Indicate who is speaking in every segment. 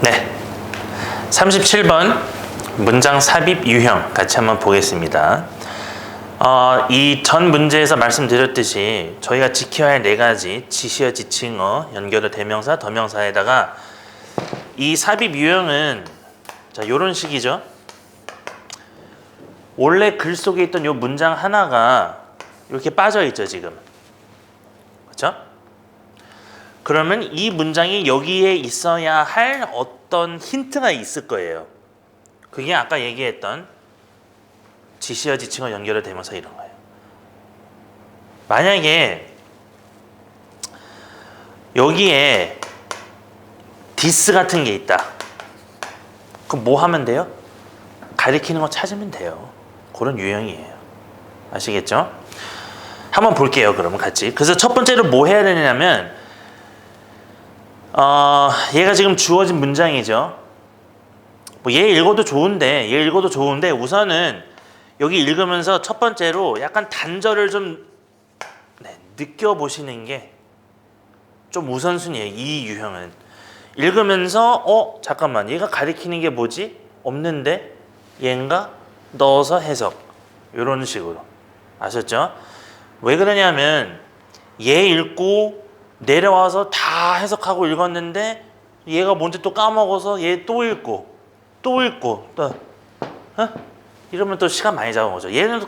Speaker 1: 네. 37번 문장 삽입 유형 같이 한번 보겠습니다. 어, 이 전 문제에서 말씀드렸듯이 저희가 지켜야 할 네 가지 지시어, 지칭어, 연결어, 대명사, 더명사에다가 이 삽입 유형은 자 이런 식이죠. 원래 글 속에 있던 이 문장 하나가 이렇게 빠져 있죠 지금. 그렇죠? 그러면 이 문장이 여기에 있어야 할 어떤 힌트가 있을 거예요. 그게 아까 얘기했던 지시어, 지칭어, 연결어, 대명사 이런 거예요. 만약에 여기에 디스 같은 게 있다. 그럼 뭐 하면 돼요? 가리키는 거 찾으면 돼요. 그런 유형이에요. 아시겠죠? 한번 볼게요. 그러면 같이. 그래서 첫 번째로 뭐 해야 되냐면 어, 얘가 지금 주어진 문장이죠. 뭐 얘 읽어도 좋은데 얘 읽어도 좋은데 우선은 여기 읽으면서 첫 번째로 약간 단절을 좀 네, 느껴보시는 게 좀 우선순위예요. 이 유형은 읽으면서 어 잠깐만 얘가 가리키는 게 뭐지? 없는데 얘인가 넣어서 해석 이런 식으로 아셨죠? 왜 그러냐면 얘 읽고 내려와서 다 해석하고 읽었는데 얘가 뭔지 또 까먹어서 얘 또 읽고 또 읽고 또 어? 이러면 또 시간 많이 잡은 거죠. 얘는 또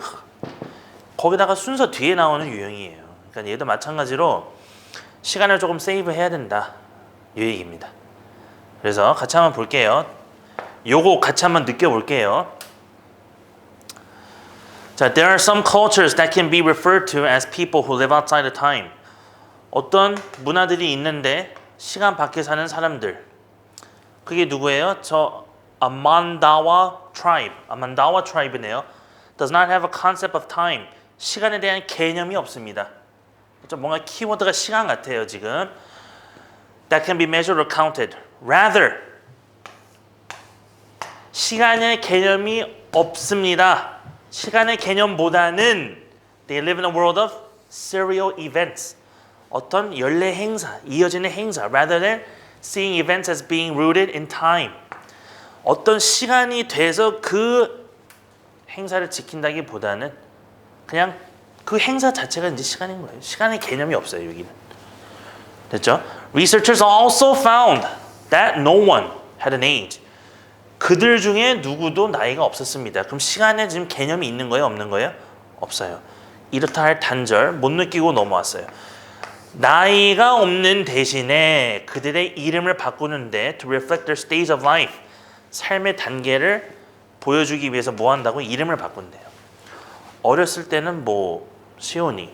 Speaker 1: 거기다가 순서 뒤에 나오는 유형이에요. 그러니까 얘도 마찬가지로 시간을 조금 세이브 해야 된다. 이 얘기입니다. 그래서 같이 한번 볼게요. 요거 같이 한번 느껴볼게요. 자, there are some cultures that can be referred to as people who live outside of time. 어떤 문화들이 있는데 시간 밖에 사는 사람들. 그게 누구예요? 저 아만다와 tribe. 아만다와 tribe네요. Does not have a concept of time. 시간에 대한 개념이 없습니다. 좀 뭔가 키워드가 시간 같아요 지금. That can be measured or counted. Rather, 시간의 개념이 없습니다. 시간의 개념보다는 they live in a world of serial events. 어떤 연례 행사, 이어지는 행사, rather than seeing events as being rooted in time. 어떤 시간이 돼서 그 행사를 지킨다기보다는 그냥 그 행사 자체가 이제 시간인 거예요. 시간의 개념이 없어요, 여기는. 됐죠? Researchers also found that no one had an age. 그들 중에 누구도 나이가 없었습니다. 그럼 시간에 지금 개념이 있는 거예요, 없는 거예요? 없어요. 이렇다 할 단절 못 느끼고 넘어왔어요. 나이가 없는 대신에 그들의 이름을 바꾸는데 to reflect their stage of life 삶의 단계를 보여주기 위해서 뭐 한다고 이름을 바꾼대요. 어렸을 때는 뭐 시온이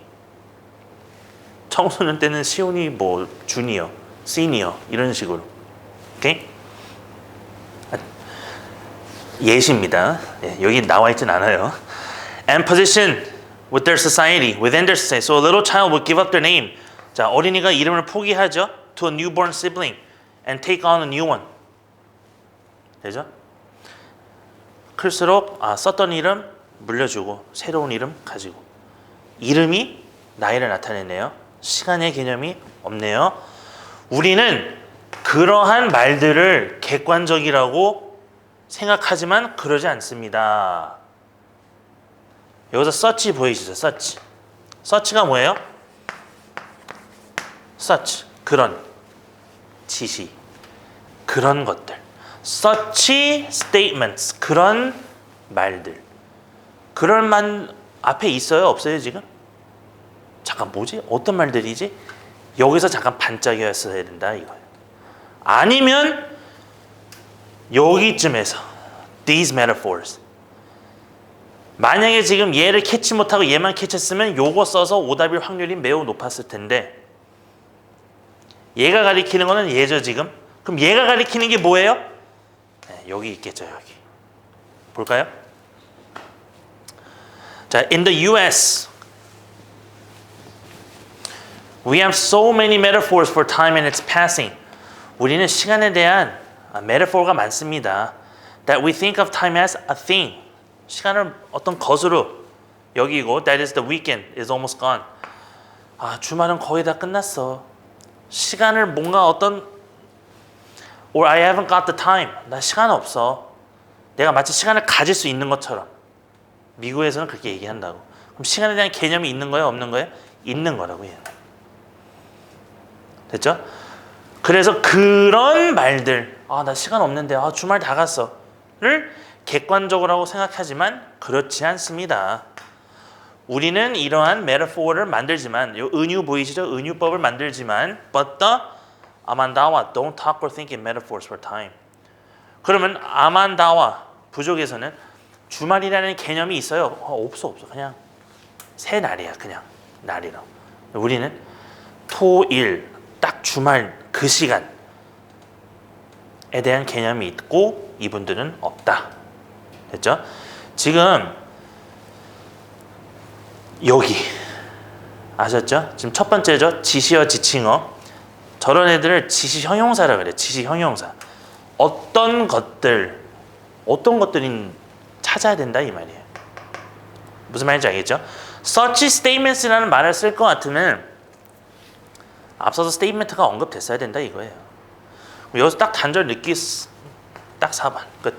Speaker 1: 청소년 때는 시온이 뭐 주니어, 시니어 이런 식으로. 오케이? 아, 예시입니다. 예, 여기 나와 있진 않아요. And position with their society, within their society. So a little child would give up their name. 자, 어린이가 이름을 포기하죠. To a newborn sibling and take on a new one. 되죠? 클수록 아, 썼던 이름 물려주고 새로운 이름 가지고 이름이 나이를 나타내네요. 시간의 개념이 없네요. 우리는 그러한 말들을 객관적이라고 생각하지만 그러지 않습니다. 여기서 서치 보이시죠? 서치. 서치가 뭐예요? 서치. 그런 지시. 그런 것들. such statements. 그런 말들. 그런 말 앞에 있어요? 없어요, 지금? 잠깐 뭐지? 어떤 말들이지? 여기서 잠깐 반짝이었어야 된다 이거예요. 아니면 여기쯤에서 these metaphors. 만약에 지금 얘를 캐치 못하고 얘만 캐치했으면 요거 써서 오답일 확률이 매우 높았을 텐데 얘가 가리키는 거는 얘죠 지금. 그럼 얘가 가리키는 게 뭐예요? 네, 여기 있겠죠 여기. 볼까요? 자, in the U.S. We have so many metaphors for time and its passing. 우리는 시간에 대한 메타포가 많습니다. That we think of time as a thing. 시간을 어떤 것으로 여기고 that is the weekend is almost gone. 아, 주말은 거의 다 끝났어. 시간을 뭔가 어떤 or I haven't got the time. 나 시간 없어. 내가 마치 시간을 가질 수 있는 것처럼. 미국에서는 그렇게 얘기한다고. 그럼 시간에 대한 개념이 있는 거예요, 없는 거예요? 있는 거라고 해요. 됐죠? 그래서 그런 말들, 아, 나 시간 없는데, 아, 주말 다 갔어.를 객관적으로 하고 생각하지만 그렇지 않습니다. 우리는 이러한 메타포를 만들지만, 요 은유 보이시죠? 은유법을 만들지만, but the 아만다와 don't talk or think in metaphors for time. 그러면 아만다와 부족에서는 주말이라는 개념이 있어요? 어, 없어 없어 그냥 새 날이야 그냥 날이라. 우리는 토일 딱 주말 그 시간에 대한 개념이 있고 이분들은 없다. 됐죠? 지금 여기 아셨죠? 지금 첫 번째죠. 지시어 지칭어. 저런 애들을 지시 형용사라 그래. 지시 형용사. 어떤 것들 어떤 것들인 찾아야 된다 이 말이에요. 무슨 말인지 알겠죠? such statements라는 말을 쓸 것 같으면 앞서서 statement가 언급됐어야 된다 이거예요. 여기서 딱 단절 느끼 딱 4번 끝.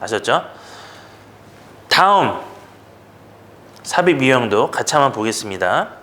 Speaker 1: 아셨죠? 다음 삽입 유형도 같이 한번 보겠습니다.